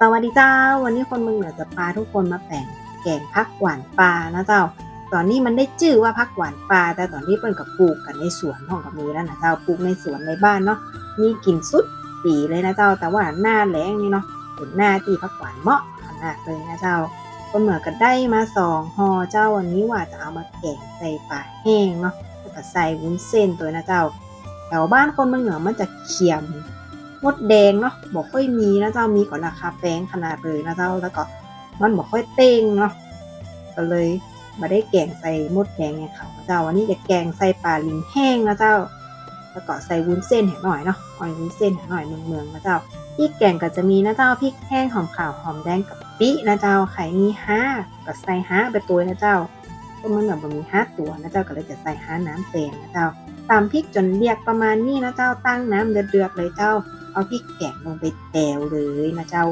สวัสดีเจ้า วันนี้คนเมืองเหนือจะพาทุกคนมาแป่งแกงพักหวานปลานะเจ้า ตอนนี้มันได้ชื่อว่าพักหวานปลา แต่ตอนนี้เปิ้นกับปลูกกันในสวนของกับมีแล้วนะเจ้าปลูกในสวนในบ้านเนาะมีกลิ่นสุดปีเลยนะเจ้า แต่ว่าหน้าแล้งนี่เนาะเป็นหน้าที่พักหวานเหมาะขนาดเลยนะเจ้าคนเหนือก็ได้มาสองห่อเจ้าวันนี้ว่าจะเอามาแกงใส่ปลาแห้งเนาะแล้วก็ใส่วุ้นเส้นตัวนะเจ้าแถวบ้านคนเมืองเหนือมันจะเขียม มดแดงเนาะบอกค่อยมีนะเจ้ามีก่อนราคาแพงขนาดเลยนะเจ้าแล้วก็มันบอกค่อยเต้งเนาะก็เลยมาได้แกงใส่มดแดงไงเขาเจ้าวันนี้จะแกงใส่ปลาลิงแห้งนะเจ้า แล้วก็ใส่วุ้นเส้นหนหน่อยเนาะอ่อยวุ้นเส้นหนหน่อยเมืองเมืองๆนะเจ้าพริกแกงก็จะมีนะเจ้าพริกแห้งหอมขาวหอมแดงกับปินะเจ้าไข่มีห้าก็ใส่ห้าไปตัวนะเจ้าเพราะมันแบบมีห้าตัวนะเจ้าก็เลยจะใส่ห้าน้ำเต็มนะเจ้าตามพริกจนเรียกประมาณนี้นะเจ้าตั้งน้ำเดือดๆเลยเจ้า เอาพริกแกงลงไปแตวเลยนะเจ้า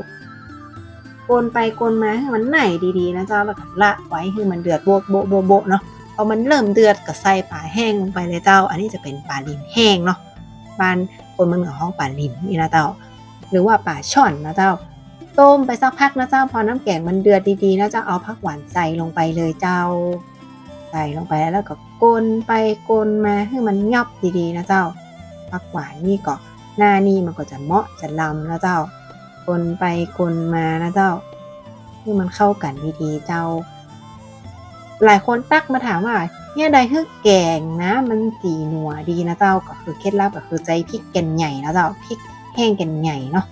โกนไปโกนมาให้มันไหนดีๆนะเจ้าแล้วก็ละไว้ให้มันเดือดโบะโบะโบะโบะเนาะพอมันเริ่มเดือดก็ใส่ปลาแห้งลงไปเลยเจ้า อันนี้จะเป็นปลาลิมแห้งเนาะบ้านคนมืองเหนือห้องปลาลิมนี่นะเจ้า หรือว่าปลาช่อนนะเจ้า ต้มไปสักพักนะเจ้า พอน้ำแกงมันเดือดดีๆนะเจ้าเอาผักหวานใส่ลงไปเลยเจ้า ใส่ลงไปแล้วก็กลนไปกลนมาให้มันยับดีๆนะเจ้าผักหวานนี่ก็ หน้านี่มันก็จะเหมาะจะลำนะเจ้ากลนไปกลนมานะเจ้าให้มันเข้ากันดีๆเจ้า หลายคนตักมาถามว่าเนี่ยใดคือแกงนะ มันสีหนัวดีนะเจ้าก็คือเคล็ดลับก็คือใจพริกแกนใหญ่นะเจ้าพริกแห้งแกนใหญ่เนาะ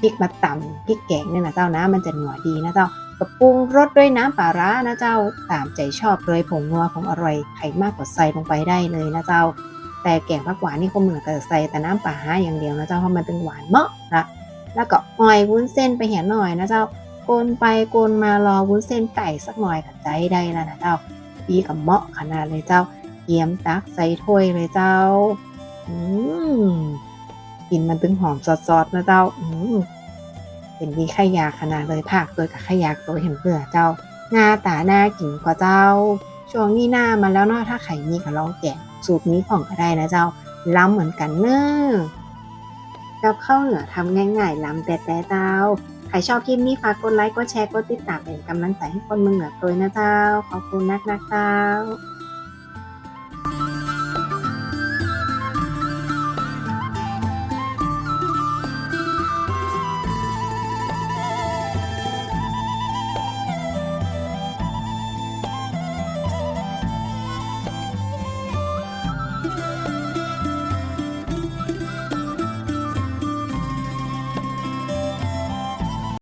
พริกมาตำพริกแกงเนี่ยนะเจ้านะ มันจะหนัวดีนะเจ้าก็ปรุงรสด้วยน้ำปลาร้านะเจ้าตามใจชอบเลยผงนัวผงอร่อยใครมากกว่าใส่ลงไปได้เลยนะเจ้า แต่แกงผักหวานนี่เขาเหมือนกับใส่แต่น้ำปลาห้าอย่างเดียวนะเจ้าเพราะมันเป็นหวานเมาะนะแล้วก็ออยวุ้นเส้นไปเห็นหน่อยนะเจ้าโกนไปโกนมารอวุ้นเส้นไก่สักหน่อยกับใจได้แล้วนะเจ้าปีกับเมาะขนาดเลยเจ้าเตรียมตักใส่ถ้วยเลยเจ้าอืมกินมันตึงหอมซอสๆนะเจ้าอืมเป็นดีขยาขนาดเลยผักตัวกับขยาตัวเห็นเบื่อเจ้าหน้าตาหน้ากินกว่าเจ้า ช่วงนี้หน้ามาแล้วเนาะถ้าใครมีก็ลองแกะสูตรนี้ของก็ได้นะเจ้าล้ำเหมือนกันเนอะกับข้าวเหนือทำง่ายๆล้ำแต่แต่เจ้าใครชอบคลิปนี้ฝากกดไลค์กดแชร์กดติดตามเป็นกำลังใจให้คนเมืองเหนือโดยนะเจ้าขอบคุณนักๆเจ้า